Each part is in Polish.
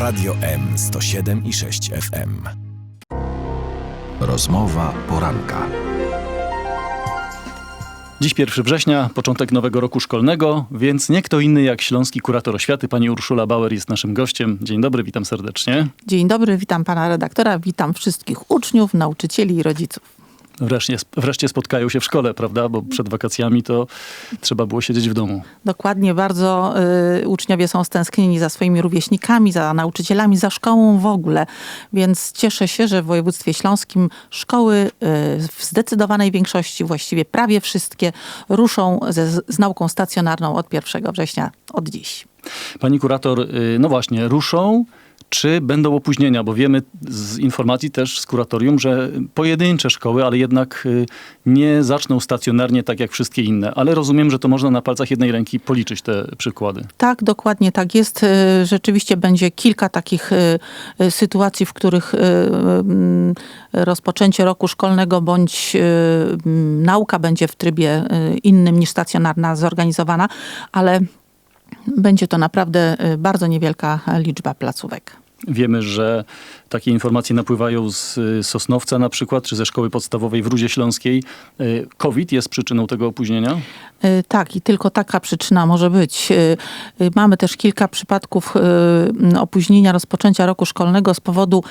Radio M 107 i 6 FM. Rozmowa poranka. Dziś 1 września, początek nowego roku szkolnego, więc nie kto inny jak śląski kurator oświaty, pani Urszula Bauer jest naszym gościem. Dzień dobry, witam serdecznie. Dzień dobry, witam pana redaktora, witam wszystkich uczniów, nauczycieli i rodziców. Wreszcie, wreszcie spotkają się w szkole, prawda? Bo przed wakacjami to trzeba było siedzieć w domu. Dokładnie, bardzo y, uczniowie są stęsknieni za swoimi rówieśnikami, za nauczycielami, za szkołą w ogóle. Więc cieszę się, że w województwie śląskim szkoły y, w zdecydowanej większości, właściwie prawie wszystkie, ruszą ze, z nauką stacjonarną od 1 września, od dziś. Pani kurator, y, no właśnie, ruszą. Czy będą opóźnienia? Bo wiemy z informacji też z kuratorium, że pojedyncze szkoły, ale jednak y, nie zaczną stacjonarnie tak jak wszystkie inne. Ale rozumiem, że to można na palcach jednej ręki policzyć te przykłady. Tak, dokładnie tak jest. Y, Rzeczywiście będzie kilka takich y, sytuacji, w których rozpoczęcie roku szkolnego bądź nauka będzie w trybie innym niż stacjonarna zorganizowana, ale będzie to naprawdę y, bardzo niewielka liczba placówek. Wiemy, że takie informacje napływają z y, Sosnowca na przykład, czy ze szkoły podstawowej w Rudzie Śląskiej. Y, COVID jest przyczyną tego opóźnienia? Y, Tak, i tylko taka przyczyna może być. Mamy też kilka przypadków opóźnienia rozpoczęcia roku szkolnego z powodu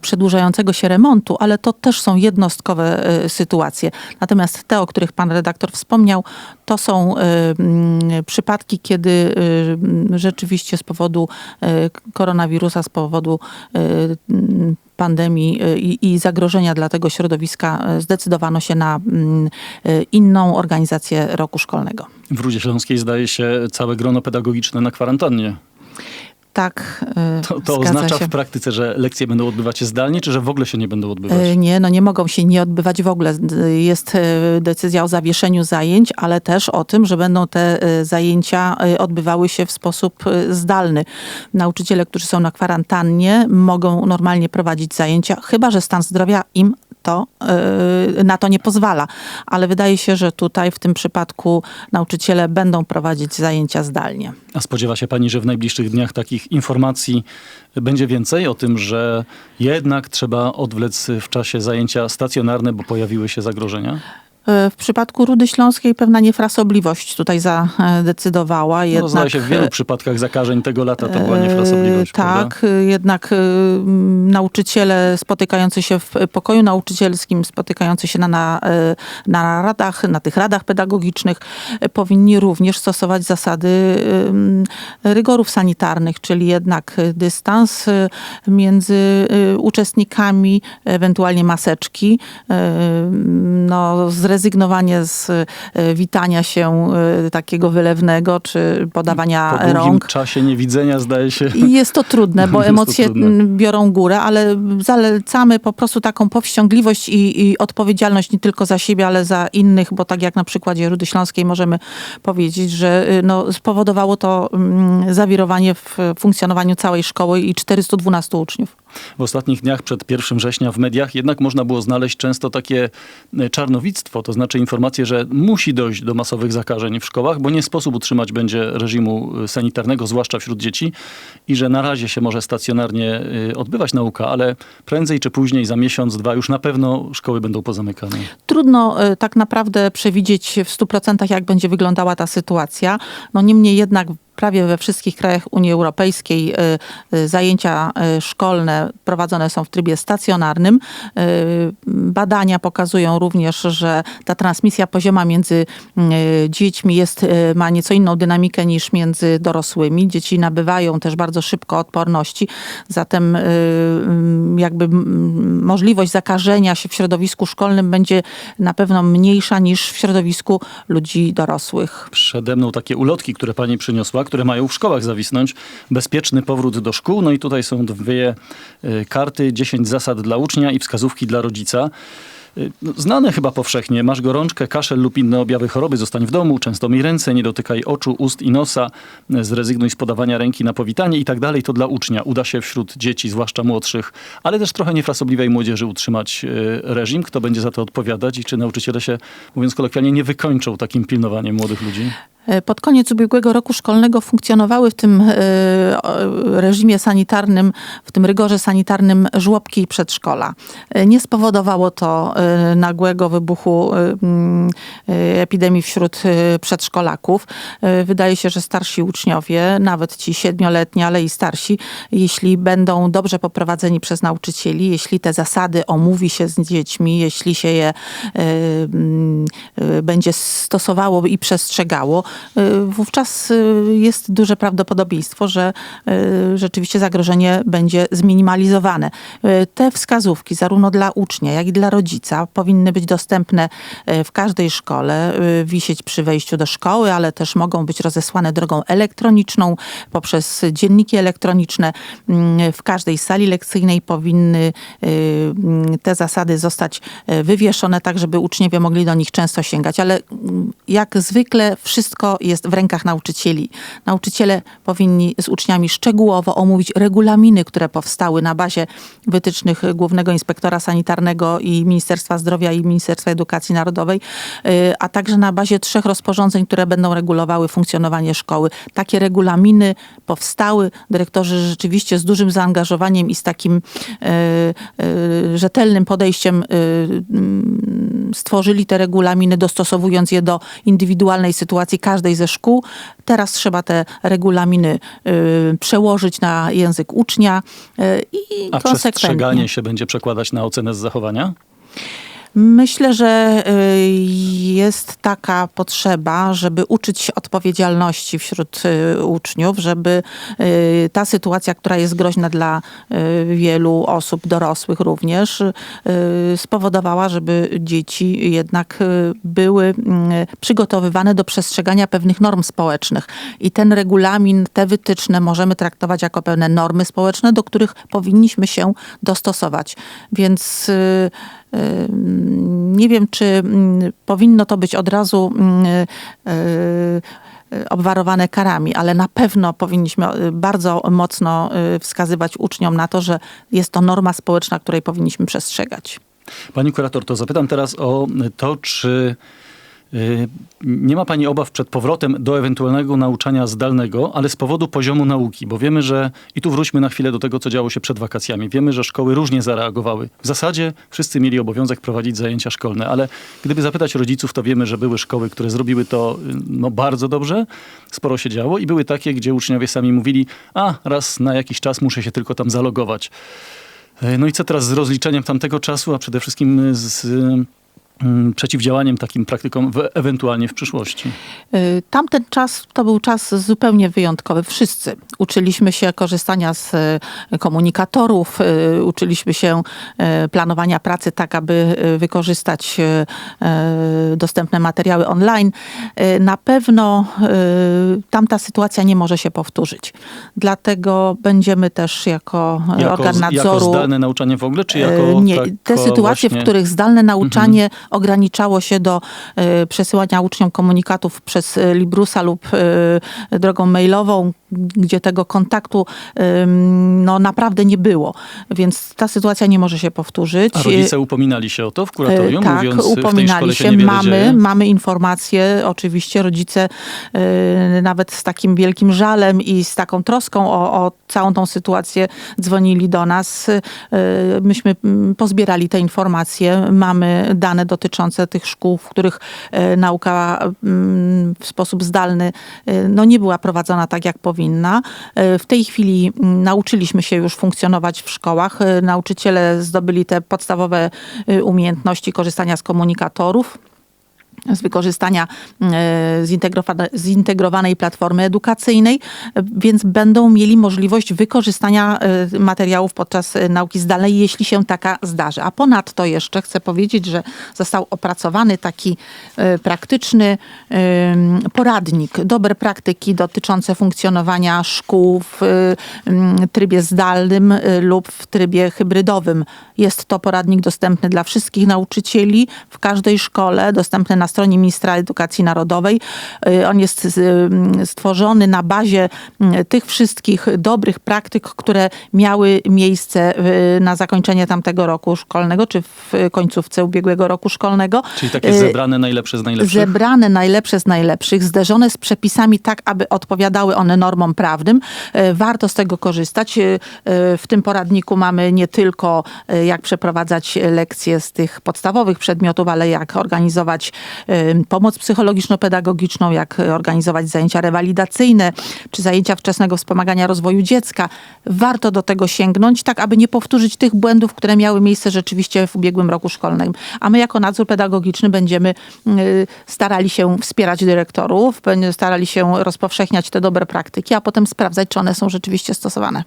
przedłużającego się remontu, ale to też są jednostkowe sytuacje. Natomiast te, o których pan redaktor wspomniał, to są przypadki, kiedy rzeczywiście z powodu koronawirusa, z powodu pandemii y, i, zagrożenia dla tego środowiska y, zdecydowano się na mm, y, inną organizację roku szkolnego. W Rudzie Śląskiej zdaje się całe grono pedagogiczne na kwarantannie. Tak, y, To, to oznacza się. w praktyce, że lekcje będą odbywać się zdalnie, czy że w ogóle się nie będą odbywać? Y, Nie, no nie mogą się nie odbywać w ogóle. Y, Jest decyzja o zawieszeniu zajęć, ale też o tym, że będą te zajęcia odbywały się w sposób zdalny. Nauczyciele, którzy są na kwarantannie, mogą normalnie prowadzić zajęcia, chyba że stan zdrowia im to, na to nie pozwala. Ale wydaje się, że tutaj w tym przypadku nauczyciele będą prowadzić zajęcia zdalnie. A spodziewa się pani, że w najbliższych dniach takich informacji będzie więcej o tym, że jednak trzeba odwlec w czasie zajęcia stacjonarne, bo pojawiły się zagrożenia? Y, W przypadku Rudy Śląskiej pewna niefrasobliwość tutaj zadecydowała. No, Jednak, zdaje się, w wielu przypadkach zakażeń tego lata to była niefrasobliwość. E, prawda? Tak, y, jednak nauczyciele spotykający się w pokoju nauczycielskim, spotykający się na, na, na radach, na tych radach pedagogicznych, powinni również stosować zasady rygorów sanitarnych, czyli jednak dystans między uczestnikami, ewentualnie maseczki, no, zrezygnowanie z y, witania się y, takiego wylewnego, czy podawania Po rąk. czasie niewidzenia zdaje się... I jest to trudne, bo emocje trudne. biorą górę, ale zalecamy po prostu taką powściągliwość i, i odpowiedzialność nie tylko za siebie, ale za innych, bo tak jak na przykładzie Rudy Śląskiej możemy powiedzieć, że y, no, spowodowało to mm, zawirowanie w funkcjonowaniu całej szkoły i 412 uczniów. W ostatnich dniach przed 1 września w mediach jednak można było znaleźć często takie e, czarnowictwo, to znaczy informacje, że musi dojść do masowych zakażeń w szkołach, bo nie sposób utrzymać będzie reżimu e, sanitarnego, zwłaszcza wśród dzieci i że na razie się może stacjonarnie e, odbywać nauka, ale prędzej czy później, za miesiąc, dwa już na pewno szkoły będą pozamykane. Trudno tak naprawdę przewidzieć w 100% jak będzie wyglądała ta sytuacja. No niemniej jednak prawie we wszystkich krajach Unii Europejskiej y, y, zajęcia y, szkolne prowadzone są w trybie stacjonarnym. Badania pokazują również, że ta transmisja pozioma między dziećmi jest, ma nieco inną dynamikę niż między dorosłymi. Dzieci nabywają też bardzo szybko odporności, zatem jakby możliwość zakażenia się w środowisku szkolnym będzie na pewno mniejsza niż w środowisku ludzi dorosłych. Przede mną takie ulotki, które pani przyniosła, które mają w szkołach zawisnąć. Bezpieczny powrót do szkół. No i tutaj są dwie e, karty, 10 zasad dla ucznia i wskazówki dla rodzica. Y, no, Znane chyba powszechnie. Masz gorączkę, kaszel lub inne objawy choroby, zostań w domu, często myj ręce, nie dotykaj oczu, ust i nosa, y, zrezygnuj z podawania ręki na powitanie i tak dalej. To dla ucznia. Uda się wśród dzieci, zwłaszcza młodszych, ale też trochę niefrasobliwej młodzieży utrzymać reżim. Kto będzie za to odpowiadać i czy nauczyciele się, mówiąc kolokwialnie, nie wykończą takim pilnowaniem młodych ludzi? E, Pod koniec ubiegłego roku szkolnego funkcjonowały w tym e, reżimie sanitarnym, w tym rygorze sanitarnym żłobki i przedszkola. E, Nie spowodowało to nagłego wybuchu mm, epidemii wśród przedszkolaków. Wydaje się, że starsi uczniowie, nawet ci siedmioletni, ale i starsi, jeśli będą dobrze poprowadzeni przez nauczycieli, jeśli te zasady omówi się z dziećmi, jeśli się je mm, będzie stosowało i przestrzegało, wówczas e, jest duże prawdopodobieństwo, że e, rzeczywiście zagrożenie będzie zminimalizowane. Te wskazówki, zarówno dla ucznia, jak i dla rodzica, powinny być dostępne w każdej szkole, wisieć przy wejściu do szkoły, ale też mogą być rozesłane drogą elektroniczną, poprzez dzienniki elektroniczne. Mm, W każdej sali lekcyjnej powinny mm, te zasady zostać wywieszone, tak żeby uczniowie mogli do nich często sięgać. Ale mm, jak zwykle wszystko jest w rękach nauczycieli. Nauczyciele powinni z uczniami szczegółowo omówić regulaminy, które powstały na bazie wytycznych Głównego Inspektora Sanitarnego i Ministerstwa Zdrowia i Ministerstwa Edukacji Narodowej, y, a także na bazie trzech rozporządzeń, które będą regulowały funkcjonowanie szkoły. Takie regulaminy powstały. Dyrektorzy rzeczywiście z dużym zaangażowaniem i z takim y, y, rzetelnym podejściem stworzyli te regulaminy, dostosowując je do indywidualnej sytuacji każdej ze szkół. Teraz trzeba te regulaminy y, przełożyć na język ucznia y, i A konsekwentnie. przestrzeganie się będzie przekładać na ocenę z zachowania? Myślę, że y, jest taka potrzeba, żeby uczyć się odpowiedzialności wśród y, uczniów, żeby y, ta sytuacja, która jest groźna dla wielu osób, dorosłych również, spowodowała, żeby dzieci jednak były przygotowywane do przestrzegania pewnych norm społecznych. I ten regulamin, te wytyczne możemy traktować jako pewne normy społeczne, do których powinniśmy się dostosować. Więc nie wiem, czy mm, powinno to być od razu mm, y, y, obwarowane karami, ale na pewno powinniśmy y, bardzo mocno wskazywać uczniom na to, że jest to norma społeczna, której powinniśmy przestrzegać. Pani kurator, to zapytam teraz o to, czy nie ma Pani obaw przed powrotem do ewentualnego nauczania zdalnego, ale z powodu poziomu nauki, bo wiemy, że i tu wróćmy na chwilę do tego, co działo się przed wakacjami. Wiemy, że szkoły różnie zareagowały. W zasadzie wszyscy mieli obowiązek prowadzić zajęcia szkolne, ale gdyby zapytać rodziców, to wiemy, że były szkoły, które zrobiły to y, no, bardzo dobrze, sporo się działo i były takie, gdzie uczniowie sami mówili, a raz na jakiś czas muszę się tylko tam zalogować. E, No i co teraz z rozliczeniem tamtego czasu, a przede wszystkim z przeciwdziałaniem takim praktykom w, ewentualnie w przyszłości? Y, Tamten czas to był czas zupełnie wyjątkowy. Wszyscy uczyliśmy się korzystania z y, komunikatorów, y, uczyliśmy się planowania pracy tak, aby wykorzystać dostępne materiały online. Na pewno tamta sytuacja nie może się powtórzyć. Dlatego będziemy też jako, Jako, organ z- jako nadzoru zdalne nauczanie w ogóle, czy jako Nie, te sytuacje, właśnie... Mhm. w których zdalne nauczanie ograniczało się do e, przesyłania uczniom komunikatów przez e, Librusa lub e, drogą mailową, gdzie tego kontaktu no, naprawdę nie było. Więc ta sytuacja nie może się powtórzyć. A rodzice upominali się o to w kuratorium, E, Tak, mówiąc, upominali się, się. Mamy, dzieje? mamy informacje, oczywiście rodzice e, nawet z takim wielkim żalem i z taką troską o, o całą tą sytuację dzwonili do nas. E, Myśmy mm, pozbierali te informacje. Mamy dane dotyczące tych szkół, w których e, nauka mm, w sposób zdalny e, no, nie była prowadzona tak, jak powinna. E, W tej chwili mm, nauczyliśmy się już funkcjonować w szkołach. E, Nauczyciele zdobyli te podstawowe e, umiejętności korzystania z komunikatorów z wykorzystania e, zintegrowane- zintegrowanej platformy edukacyjnej, więc będą mieli możliwość wykorzystania e, materiałów podczas e, nauki zdalnej, jeśli się taka zdarzy. A ponadto jeszcze chcę powiedzieć, że został opracowany taki praktyczny poradnik, dobre praktyki dotyczące funkcjonowania szkół w trybie zdalnym lub w trybie hybrydowym. Jest to poradnik dostępny dla wszystkich nauczycieli w każdej szkole, dostępny na stronie ministra edukacji narodowej. Y, On jest y, stworzony na bazie y, tych wszystkich dobrych praktyk, które miały miejsce y, na zakończenie tamtego roku szkolnego, czy w końcówce ubiegłego roku szkolnego. Czyli takie zebrane najlepsze z najlepszych? zebrane najlepsze z najlepszych, zderzone z przepisami tak, aby odpowiadały one normom prawnym. Warto z tego korzystać. W tym poradniku mamy nie tylko jak przeprowadzać lekcje z tych podstawowych przedmiotów, ale jak organizować pomoc psychologiczno-pedagogiczną, jak organizować zajęcia rewalidacyjne, czy zajęcia wczesnego wspomagania rozwoju dziecka. Warto do tego sięgnąć, tak aby nie powtórzyć tych błędów, które miały miejsce rzeczywiście w ubiegłym roku szkolnym. A my jako nadzór pedagogiczny będziemy starali się wspierać dyrektorów, starali się rozpowszechniać te dobre praktyki, a potem sprawdzać, czy one są rzeczywiście stosowane.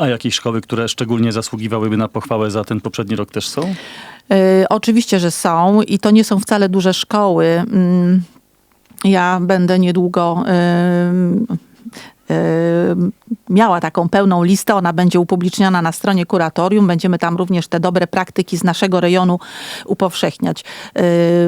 A jakieś szkoły, które szczególnie zasługiwałyby na pochwałę za ten poprzedni rok też są? Y, Oczywiście, że są i to nie są wcale duże szkoły. Mm, Ja będę niedługo ym, miała taką pełną listę. Ona będzie upubliczniona na stronie kuratorium. Będziemy tam również te dobre praktyki z naszego rejonu upowszechniać.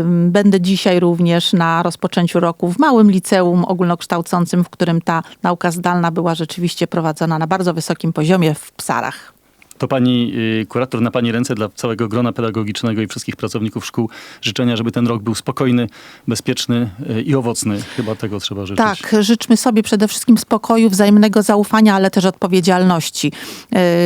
Będę dzisiaj również na rozpoczęciu roku w małym liceum ogólnokształcącym, w którym ta nauka zdalna była rzeczywiście prowadzona na bardzo wysokim poziomie w Psarach. To pani y, kurator na pani ręce dla całego grona pedagogicznego i wszystkich pracowników szkół życzenia, żeby ten rok był spokojny, bezpieczny y, i owocny. Chyba tego trzeba życzyć. Tak, życzmy sobie przede wszystkim spokoju, wzajemnego zaufania, ale też odpowiedzialności.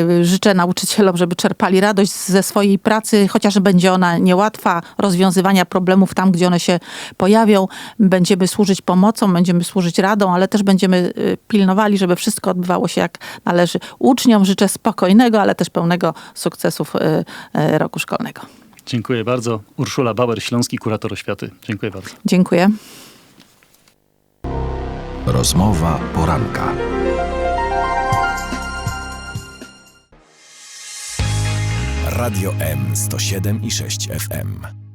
Yy, Życzę nauczycielom, żeby czerpali radość ze swojej pracy, chociaż będzie ona niełatwa, rozwiązywania problemów tam, gdzie one się pojawią. Będziemy służyć pomocą, będziemy służyć radą, ale też będziemy pilnowali, żeby wszystko odbywało się jak należy. Uczniom życzę spokojnego, ale też pełnego sukcesów yy, yy, roku szkolnego. Dziękuję bardzo. Urszula Bauer, Śląski Kurator Oświaty. Dziękuję bardzo. Dziękuję. Rozmowa poranka. Radio M 107 i 6 FM.